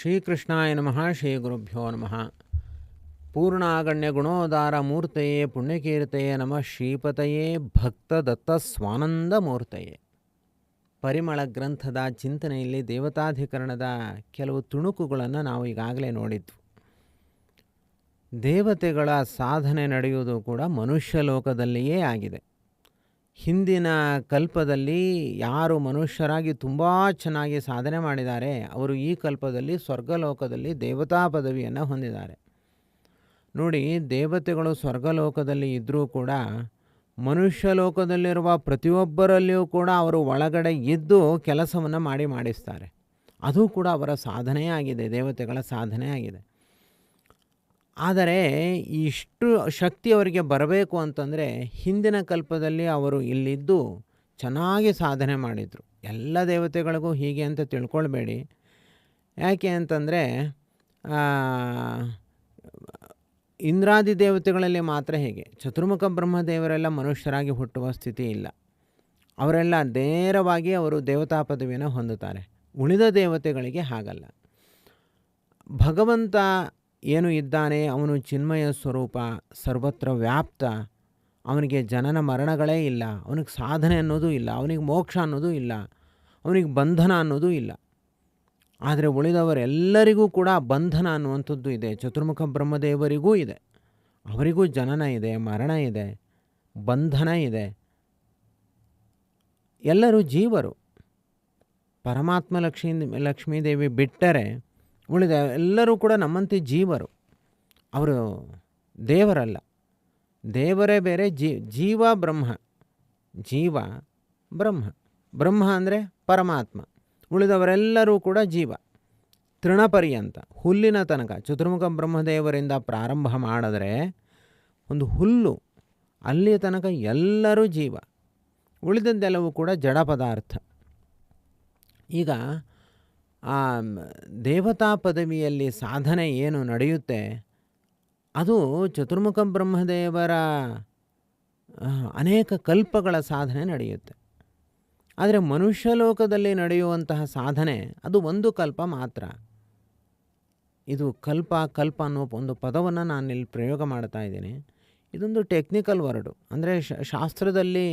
ಶ್ರೀಕೃಷ್ಣಾಯ ನಮಃ ಶ್ರೀ ಗುರುಭ್ಯೋ ನಮಃ. ಪೂರ್ಣಾಗಣ್ಯ ಗುಣೋದಾರ ಮೂರ್ತಯೇ, ಪುಣ್ಯಕೀರ್ತಯೇ ನಮಃ, ಶ್ರೀಪತಯೇ, ಭಕ್ತದತ್ತ ಸ್ವಾನಂದ ಮೂರ್ತಯೇ. ಪರಿಮಳ ಗ್ರಂಥದ ಚಿಂತನೆಯಲ್ಲಿ ದೇವತಾಧಿಕರಣದ ಕೆಲವು ತುಣುಕುಗಳನ್ನು ನಾವು ಈಗಾಗಲೇ ನೋಡಿದ್ವು. ದೇವತೆಗಳ ಸಾಧನೆ ನಡೆಯುವುದು ಕೂಡ ಮನುಷ್ಯ ಲೋಕದಲ್ಲಿಯೇ ಆಗಿದೆ. ಹಿಂದಿನ ಕಲ್ಪದಲ್ಲಿ ಯಾರು ಮನುಷ್ಯರಾಗಿ ತುಂಬ ಚೆನ್ನಾಗಿ ಸಾಧನೆ ಮಾಡಿದ್ದಾರೆ, ಅವರು ಈ ಕಲ್ಪದಲ್ಲಿ ಸ್ವರ್ಗಲೋಕದಲ್ಲಿ ದೇವತಾ ಪದವಿಯನ್ನು ಹೊಂದಿದ್ದಾರೆ. ನೋಡಿ, ದೇವತೆಗಳು ಸ್ವರ್ಗಲೋಕದಲ್ಲಿ ಇದ್ದರೂ ಕೂಡ, ಮನುಷ್ಯ ಲೋಕದಲ್ಲಿರುವ ಪ್ರತಿಯೊಬ್ಬರಲ್ಲಿಯೂ ಕೂಡ ಅವರು ಒಳಗಡೆ ಇದ್ದು ಕೆಲಸವನ್ನು ಮಾಡಿ ಮಾಡಿಸ್ತಾರೆ. ಅದು ಕೂಡ ಅವರ ಸಾಧನೆಯಾಗಿದೆ, ದೇವತೆಗಳ ಸಾಧನೆ ಆಗಿದೆ ಆದರೆ ಇಷ್ಟು ಶಕ್ತಿ ಅವರಿಗೆ ಬರಬೇಕು ಅಂತಂದರೆ ಹಿಂದಿನ ಕಲ್ಪದಲ್ಲಿ ಅವರು ಇಲ್ಲಿದ್ದು ಚೆನ್ನಾಗಿ ಸಾಧನೆ ಮಾಡಿದರು. ಎಲ್ಲ ದೇವತೆಗಳಿಗೂ ಹೀಗೆ ಅಂತ ತಿಳ್ಕೊಳ್ಬೇಡಿ. ಯಾಕೆ ಅಂತಂದರೆ ಇಂದ್ರಾದಿ ದೇವತೆಗಳಲ್ಲಿ ಮಾತ್ರ ಹೇಗೆ. ಚತುರ್ಮುಖ ಬ್ರಹ್ಮದೇವರೆಲ್ಲ ಮನುಷ್ಯರಾಗಿ ಹುಟ್ಟುವ ಸ್ಥಿತಿ ಇಲ್ಲ. ಅವರೆಲ್ಲ ನೇರವಾಗಿ ಅವರು ದೇವತಾ ಪದವಿಯನ್ನು ಹೊಂದುತ್ತಾರೆ. ಉಳಿದ ದೇವತೆಗಳಿಗೆ ಹಾಗಲ್ಲ. ಭಗವಂತ ಏನು ಇದ್ದಾನೆ ಅವನು ಚಿನ್ಮಯ ಸ್ವರೂಪ, ಸರ್ವತ್ರ ವ್ಯಾಪ್ತ. ಅವನಿಗೆ ಜನನ ಮರಣಗಳೇ ಇಲ್ಲ. ಅವನಿಗೆ ಸಾಧನೆ ಅನ್ನೋದು ಇಲ್ಲ. ಅವನಿಗೆ ಮೋಕ್ಷ ಅನ್ನೋದು ಇಲ್ಲ. ಅವನಿಗೆ ಬಂಧನ ಅನ್ನೋದು ಇಲ್ಲ. ಆದರೆ ಉಳಿದವರೆಲ್ಲರಿಗೂ ಕೂಡ ಬಂಧನ ಅನ್ನುವಂಥದ್ದು ಇದೆ. ಚತುರ್ಮುಖ ಬ್ರಹ್ಮದೇವರಿಗೂ ಇದೆ. ಅವರಿಗೂ ಜನನ ಇದೆ, ಮರಣ ಇದೆ, ಬಂಧನ ಇದೆ. ಎಲ್ಲರೂ ಜೀವರು. ಪರಮಾತ್ಮ ಲಕ್ಷ್ಮೀ, ಲಕ್ಷ್ಮೀದೇವಿ ಬಿಟ್ಟರೆ ಉಳಿದ ಎಲ್ಲರೂ ಕೂಡ ನಮ್ಮಂತೆ ಜೀವರು. ಅವರು ದೇವರಲ್ಲ. ದೇವರೇ ಬೇರೆ, ಜೀ, ಜೀವ ಬ್ರಹ್ಮ. ಜೀವ ಬ್ರಹ್ಮ. ಬ್ರಹ್ಮ ಅಂದರೆ ಪರಮಾತ್ಮ. ಉಳಿದವರೆಲ್ಲರೂ ಕೂಡ ಜೀವ. ತೃಣಪರ್ಯಂತ, ಹುಲ್ಲಿನ ತನಕ, ಚತುರ್ಮುಖ ಬ್ರಹ್ಮದೇವರಿಂದ ಪ್ರಾರಂಭ ಮಾಡಿದ್ರೆ ಒಂದು ಹುಲ್ಲು, ಅಲ್ಲಿಯ ತನಕ ಎಲ್ಲರೂ ಜೀವ. ಉಳಿದದ್ದೆಲ್ಲವೂ ಕೂಡ ಜಡ ಪದಾರ್ಥ. ಈಗ ಆ ದೇವತಾ ಪದವಿಯಲ್ಲಿ ಸಾಧನೆ ಏನು ನಡೆಯುತ್ತೆ? ಅದು ಚತುರ್ಮುಖ ಬ್ರಹ್ಮದೇವರ ಅನೇಕ ಕಲ್ಪಗಳ ಸಾಧನೆ ನಡೆಯುತ್ತೆ. ಆದರೆ ಮನುಷ್ಯ ಲೋಕದಲ್ಲಿ ನಡೆಯುವಂತಹ ಸಾಧನೆ, ಅದು ಒಂದು ಕಲ್ಪ ಮಾತ್ರ. ಇದು ಕಲ್ಪ ಕಲ್ಪ ಅನ್ನೋ ಒಂದು ಪದವನ್ನು ನಾನು ಇಲ್ಲಿ ಪ್ರಯೋಗ ಮಾಡ್ತಾ ಇದ್ದೀನಿ. ಇದೊಂದು ಟೆಕ್ನಿಕಲ್ ವರ್ಡು ಅಂದರೆ ಶಾಸ್ತ್ರದಲ್ಲಿ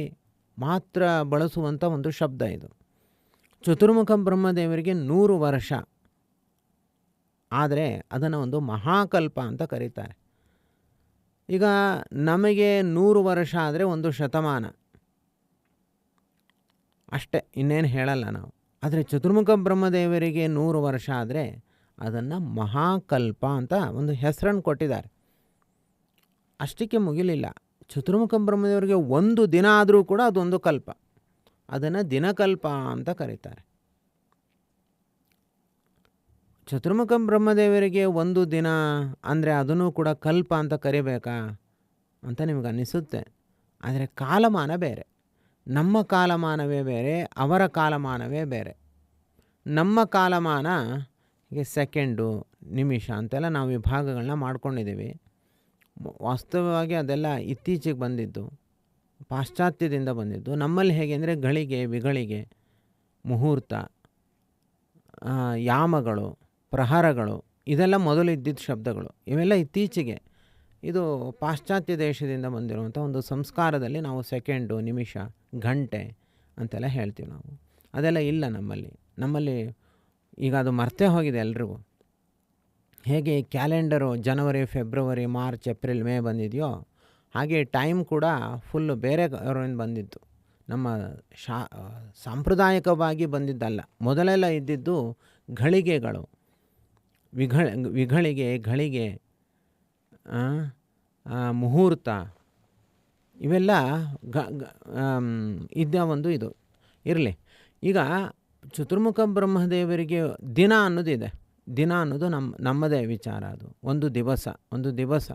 ಮಾತ್ರ ಬಳಸುವಂಥ ಒಂದು ಶಬ್ದ ಇದು. ಚತುರ್ಮುಖ ಬ್ರಹ್ಮದೇವರಿಗೆ ನೂರು ವರ್ಷ. ಆದರೆ ಅದನ್ನು ಒಂದು ಮಹಾಕಲ್ಪ ಅಂತ ಕರೀತಾರೆ. ಈಗ ನಮಗೆ ನೂರು ವರ್ಷ ಆದರೆ ಒಂದು ಶತಮಾನ. ಅಷ್ಟೇ, ಇನ್ನೇನು ಹೇಳಲ್ಲ ನಾವು. ಆದರೆ ಚತುರ್ಮುಖ ಬ್ರಹ್ಮದೇವರಿಗೆ ನೂರು ವರ್ಷ ಆದರೆ ಅದನ್ನು ಮಹಾಕಲ್ಪ ಅಂತ ಒಂದು ಹೆಸರನ್ನು ಕೊಟ್ಟಿದ್ದಾರೆ. ಅಷ್ಟಕ್ಕೆ ಮುಗಿಲಿಲ್ಲ. ಚತುರ್ಮುಖ ಬ್ರಹ್ಮದೇವರಿಗೆ ಒಂದು ದಿನ ಆದರೂ ಕೂಡ ಅದೊಂದು ಕಲ್ಪ. ಅದನ್ನು ದಿನಕಲ್ಪ ಅಂತ ಕರೀತಾರೆ. ಚತುರ್ಮುಖ ಬ್ರಹ್ಮದೇವರಿಗೆ ಒಂದು ದಿನ ಅಂದರೆ ಅದನ್ನು ಕೂಡ ಕಲ್ಪ ಅಂತ ಕರಿಬೇಕಾ ಅಂತ ನಿಮಗೆ ಅನ್ನಿಸುತ್ತೆ. ಆದರೆ ಕಾಲಮಾನ ಬೇರೆ. ನಮ್ಮ ಕಾಲಮಾನವೇ ಬೇರೆ, ಅವರ ಕಾಲಮಾನವೇ ಬೇರೆ. ನಮ್ಮ ಕಾಲಮಾನ ಹೀಗೆ ಸೆಕೆಂಡು, ನಿಮಿಷ ಅಂತೆಲ್ಲ ನಾವು ವಿಭಾಗಗಳನ್ನ ಮಾಡ್ಕೊಂಡಿದ್ದೀವಿ. ವಾಸ್ತವವಾಗಿ ಅದೆಲ್ಲ ಇತ್ತೀಚೆಗೆ ಬಂದಿದ್ದು. ಪಾಶ್ಚಾತ್ಯದಿಂದ ಬಂದಿದ್ದು. ನಮ್ಮಲ್ಲಿ ಹೇಗೆ ಅಂದರೆ ಗಳಿಗೆ, ವಿಗಳಿಗೆ, ಮುಹೂರ್ತ ಯಾಮಗಳು, ಪ್ರಹಾರಗಳು, ಇದೆಲ್ಲ ಮೊದಲು ಇದ್ದಿದ್ದ ಶಬ್ದಗಳು. ಇವೆಲ್ಲ ಇತ್ತೀಚೆಗೆ ಇದು ಪಾಶ್ಚಾತ್ಯ ದೇಶದಿಂದ ಬಂದಿರುವಂಥ ಒಂದು ಸಂಸ್ಕಾರದಲ್ಲಿ ನಾವು ಸೆಕೆಂಡು, ನಿಮಿಷ, ಗಂಟೆ ಅಂತೆಲ್ಲ ಹೇಳ್ತೀವಿ ನಾವು. ಅದೆಲ್ಲ ಇಲ್ಲ ನಮ್ಮಲ್ಲಿ. ನಮ್ಮಲ್ಲಿ ಈಗ ಅದು ಮರ್ತೇ ಹೋಗಿದೆ ಎಲ್ರಿಗೂ. ಹೇಗೆ ಕ್ಯಾಲೆಂಡರು ಜನವರಿ, ಫೆಬ್ರವರಿ, ಮಾರ್ಚ್, ಏಪ್ರಿಲ್, ಮೇ ಬಂದಿದೆಯೋ ಹಾಗೆ ಟೈಮ್ ಕೂಡ ಫುಲ್ಲು ಬೇರೆ ಅವರಿಂದ ಬಂದಿತ್ತು. ನಮ್ಮ ಶಾ ಸಾಂಪ್ರದಾಯಿಕವಾಗಿ ಬಂದಿದ್ದಲ್ಲ. ಮೊದಲೆಲ್ಲ ಇದ್ದಿದ್ದು ಘಳಿಗೆಗಳು. ವಿಘ ವಿಘಳಿಗೆ, ಘಳಿಗೆ ಮುಹೂರ್ತ. ಇವೆಲ್ಲ ಗ ಇದ್ದ ಒಂದು ಇದು. ಇರಲಿ. ಈಗ ಚತುರ್ಮುಖ ಬ್ರಹ್ಮದೇವರಿಗೆ ದಿನ ಅನ್ನೋದಿದೆ ದಿನ ಅನ್ನೋದು ನಮ್ಮ ನಮ್ಮದೇ ವಿಚಾರ ಅದು. ಒಂದು ದಿವಸ ಒಂದು ದಿವಸ.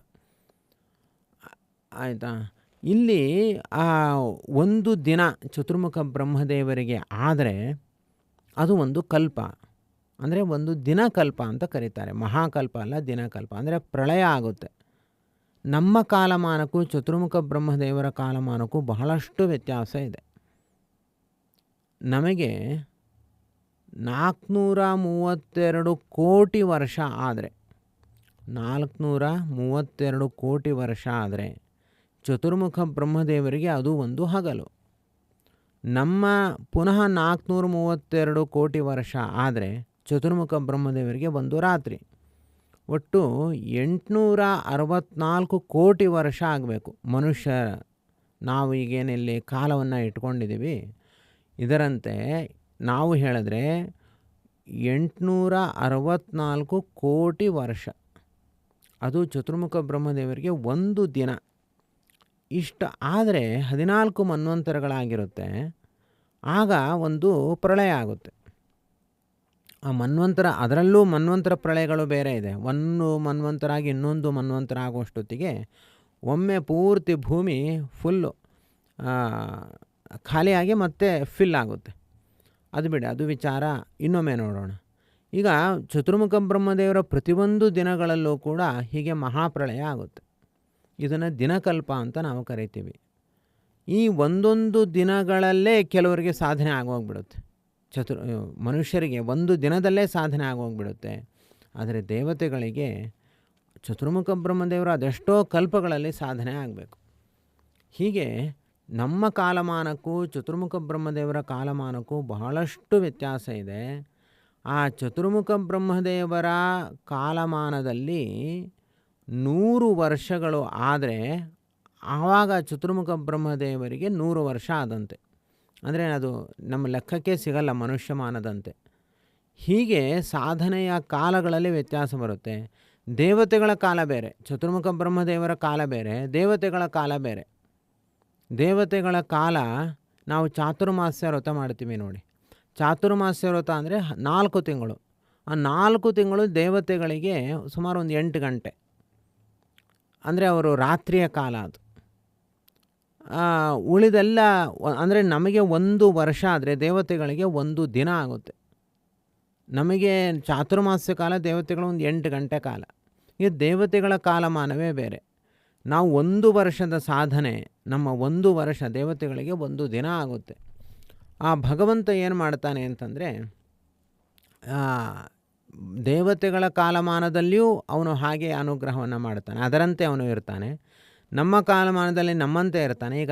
ಆಯಿತಾ? ಇಲ್ಲಿ ಆ ಒಂದು ದಿನ ಚತುರ್ಮುಖ ಬ್ರಹ್ಮದೇವರಿಗೆ ಆದರೆ ಅದು ಒಂದು ಕಲ್ಪ. ಅಂದರೆ ಒಂದು ದಿನಕಲ್ಪ ಅಂತ ಕರೀತಾರೆ. ಮಹಾಕಲ್ಪ ಅಲ್ಲ, ದಿನಕಲ್ಪ. ಅಂದರೆ ಪ್ರಳಯ ಆಗುತ್ತೆ. ನಮ್ಮ ಕಾಲಮಾನಕ್ಕೂ, ಚತುರ್ಮುಖ ಬ್ರಹ್ಮದೇವರ ಕಾಲಮಾನಕ್ಕೂ ಬಹಳಷ್ಟು ವ್ಯತ್ಯಾಸ ಇದೆ. ನಮಗೆ ನಾಲ್ಕುನೂರ ಮೂವತ್ತೆರಡು ಕೋಟಿ ವರ್ಷ ಆದರೆ ನಾಲ್ಕುನೂರ ಮೂವತ್ತೆರಡು ಕೋಟಿ ವರ್ಷ ಆದರೆ ಚತುರ್ಮುಖ ಬ್ರಹ್ಮದೇವರಿಗೆ ಅದು ಒಂದು ಹಗಲು. ನಮ್ಮ ಪುನಃ ನಾಲ್ಕುನೂರ ಮೂವತ್ತೆರಡು ಕೋಟಿ ವರ್ಷ ಆದರೆ ಚತುರ್ಮುಖ ಬ್ರಹ್ಮದೇವರಿಗೆ ಒಂದು ರಾತ್ರಿ. ಒಟ್ಟು ಎಂಟುನೂರ ಅರವತ್ತ್ನಾಲ್ಕು ಕೋಟಿ ವರ್ಷ ಆಗಬೇಕು. ಮನುಷ್ಯ, ನಾವು ಈಗೇನಿಲ್ಲಿ ಕಾಲವನ್ನು ಇಟ್ಕೊಂಡಿದ್ದೀವಿ ಇದರಂತೆ ನಾವು ಹೇಳಿದ್ರೆ ಎಂಟುನೂರ ಅರವತ್ತ್ನಾಲ್ಕು ಕೋಟಿ ವರ್ಷ. ಅದು ಚತುರ್ಮುಖ ಬ್ರಹ್ಮದೇವರಿಗೆ ಒಂದು ದಿನ. ಇಷ್ಟು ಆದರೆ ಹದಿನಾಲ್ಕು ಮನ್ವಂತರಗಳಾಗಿರುತ್ತೆ, ಆಗ ಒಂದು ಪ್ರಳಯ ಆಗುತ್ತೆ. ಆ ಮನ್ವಂತರ, ಅದರಲ್ಲೂ ಮನ್ವಂತರ ಪ್ರಳಯಗಳು ಬೇರೆ ಇದೆ. ಒಂದು ಮನ್ವಂತರಾಗಿ ಇನ್ನೊಂದು ಮನ್ವಂತರ ಆಗುವಷ್ಟೊತ್ತಿಗೆ ಒಮ್ಮೆ ಪೂರ್ತಿ ಭೂಮಿ ಫುಲ್ಲು ಖಾಲಿಯಾಗಿ ಮತ್ತೆ ಫಿಲ್ ಆಗುತ್ತೆ. ಅದು ಬಿಡಿ, ಅದು ವಿಚಾರ ಇನ್ನೊಮ್ಮೆ ನೋಡೋಣ. ಈಗ ಚತುರ್ಮುಖ ಬ್ರಹ್ಮದೇವರ ಪ್ರತಿಯೊಂದು ದಿನಗಳಲ್ಲೂ ಕೂಡ ಹೀಗೆ ಮಹಾಪ್ರಳಯ ಆಗುತ್ತೆ. ಇದನ್ನು ದಿನಕಲ್ಪ ಅಂತ ನಾವು ಕರಿತೀವಿ. ಈ ಒಂದೊಂದು ದಿನಗಳಲ್ಲೇ ಕೆಲವರಿಗೆ ಸಾಧನೆ ಆಗೋಗ್ಬಿಡುತ್ತೆ. ಚತುರ್ ಮನುಷ್ಯರಿಗೆ ಒಂದು ದಿನದಲ್ಲೇ ಸಾಧನೆ ಆಗೋಗ್ಬಿಡುತ್ತೆ. ಆದರೆ ದೇವತೆಗಳಿಗೆ ಚತುರ್ಮುಖ ಬ್ರಹ್ಮದೇವರು ಅದೆಷ್ಟೋ ಕಲ್ಪಗಳಲ್ಲಿ ಸಾಧನೆ ಆಗಬೇಕು. ಹೀಗೆ ನಮ್ಮ ಕಾಲಮಾನಕ್ಕೂ ಚತುರ್ಮುಖ ಬ್ರಹ್ಮದೇವರ ಕಾಲಮಾನಕ್ಕೂ ಬಹಳಷ್ಟು ವ್ಯತ್ಯಾಸ ಇದೆ. ಆ ಚತುರ್ಮುಖ ಬ್ರಹ್ಮದೇವರ ಕಾಲಮಾನದಲ್ಲಿ ನೂರು ವರ್ಷಗಳು ಆದರೆ ಆವಾಗ ಚತುರ್ಮುಖ ಬ್ರಹ್ಮದೇವರಿಗೆ ನೂರು ವರ್ಷ ಆದಂತೆ. ಅಂದರೆ ಅದು ನಮ್ಮ ಲೆಕ್ಕಕ್ಕೆ ಸಿಗಲ್ಲ ಮನುಷ್ಯಮಾನದಂತೆ. ಹೀಗೆ ಸಾಧನೆಯ ಕಾಲಗಳಲ್ಲಿ ವ್ಯತ್ಯಾಸ ಬರುತ್ತೆ. ದೇವತೆಗಳ ಕಾಲ ಬೇರೆ, ಚತುರ್ಮುಖ ಬ್ರಹ್ಮದೇವರ ಕಾಲ ಬೇರೆ, ದೇವತೆಗಳ ಕಾಲ ಬೇರೆ. ದೇವತೆಗಳ ಕಾಲ ನಾವು ಚಾತುರ್ಮಾಸ್ಯ ವ್ರತ ಮಾಡ್ತೀವಿ ನೋಡಿ. ಚಾತುರ್ಮಾಸ್ಯ ವ್ರತ ಅಂದರೆ ನಾಲ್ಕು ತಿಂಗಳು. ಆ ನಾಲ್ಕು ತಿಂಗಳು ದೇವತೆಗಳಿಗೆ ಸುಮಾರು ಒಂದು ಎಂಟು ಗಂಟೆ. ಅಂದರೆ ಅವರು ರಾತ್ರಿಯ ಕಾಲ ಅದು. ಉಳಿದೆಲ್ಲ ಅಂದರೆ ನಮಗೆ ಒಂದು ವರ್ಷ ಆದರೆ ದೇವತೆಗಳಿಗೆ ಒಂದು ದಿನ ಆಗುತ್ತೆ. ನಮಗೆ ಚಾತುರ್ಮಾಸ್ಯ ಕಾಲ ದೇವತೆಗಳು ಒಂದು ಎಂಟು ಗಂಟೆ ಕಾಲ. ಈಗ ದೇವತೆಗಳ ಕಾಲಮಾನವೇ ಬೇರೆ. ನಾವು ಒಂದು ವರ್ಷದ ಸಾಧನೆ, ನಮ್ಮ ಒಂದು ವರ್ಷ ದೇವತೆಗಳಿಗೆ ಒಂದು ದಿನ ಆಗುತ್ತೆ. ಆ ಭಗವಂತ ಏನು ಮಾಡ್ತಾನೆ ಅಂತಂದರೆ ದೇವತೆಗಳ ಕಾಲಮಾನದಲ್ಲಿಯೂ ಅವನು ಹಾಗೆ ಅನುಗ್ರಹವನ್ನು ಮಾಡ್ತಾನೆ ಅದರಂತೆ ಅವನು ಇರ್ತಾನೆ. ನಮ್ಮ ಕಾಲಮಾನದಲ್ಲಿ ನಮ್ಮಂತೆ ಇರ್ತಾನೆ. ಈಗ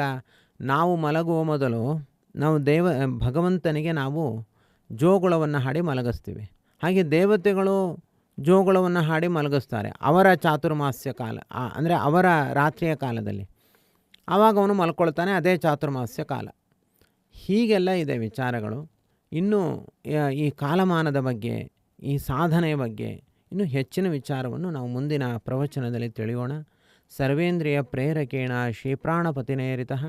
ನಾವು ಮಲಗುವ ಮೊದಲು ನಾವು ದೇವ, ಭಗವಂತನಿಗೆ ನಾವು ಜೋಗುಳವನ್ನು ಹಾಡಿ ಮಲಗಿಸ್ತೀವಿ. ಹಾಗೆ ದೇವತೆಗಳು ಜೋಗುಳವನ್ನು ಹಾಡಿ ಮಲಗಿಸ್ತಾರೆ. ಅವರ ಚಾತುರ್ಮಾಸ್ಯ ಕಾಲ ಅಂದರೆ ಅವರ ರಾತ್ರಿಯ ಕಾಲದಲ್ಲಿ. ಆವಾಗ ಅವನು ಮಲ್ಕೊಳ್ತಾನೆ, ಅದೇ ಚಾತುರ್ಮಾಸ್ಯ ಕಾಲ. ಹೀಗೆಲ್ಲ ಇದೆ ವಿಚಾರಗಳು. ಇನ್ನು, ಈ ಕಾಲಮಾನದ ಬಗ್ಗೆ ಈ ಸಾಧನೆಯ ಬಗ್ಗೆ ಇನ್ನು ಹೆಚ್ಚಿನ ವಿಚಾರವನ್ನು ನಾವು ಮುಂದಿನ ಪ್ರವಚನದಲ್ಲಿ ತಿಳಿಯೋಣ. ಸರ್ವೇಂದ್ರಿಯ ಪ್ರೇರಕೇಣ ಶ್ರೀಪ್ರಾಣಪತಿನೇರಿತಃ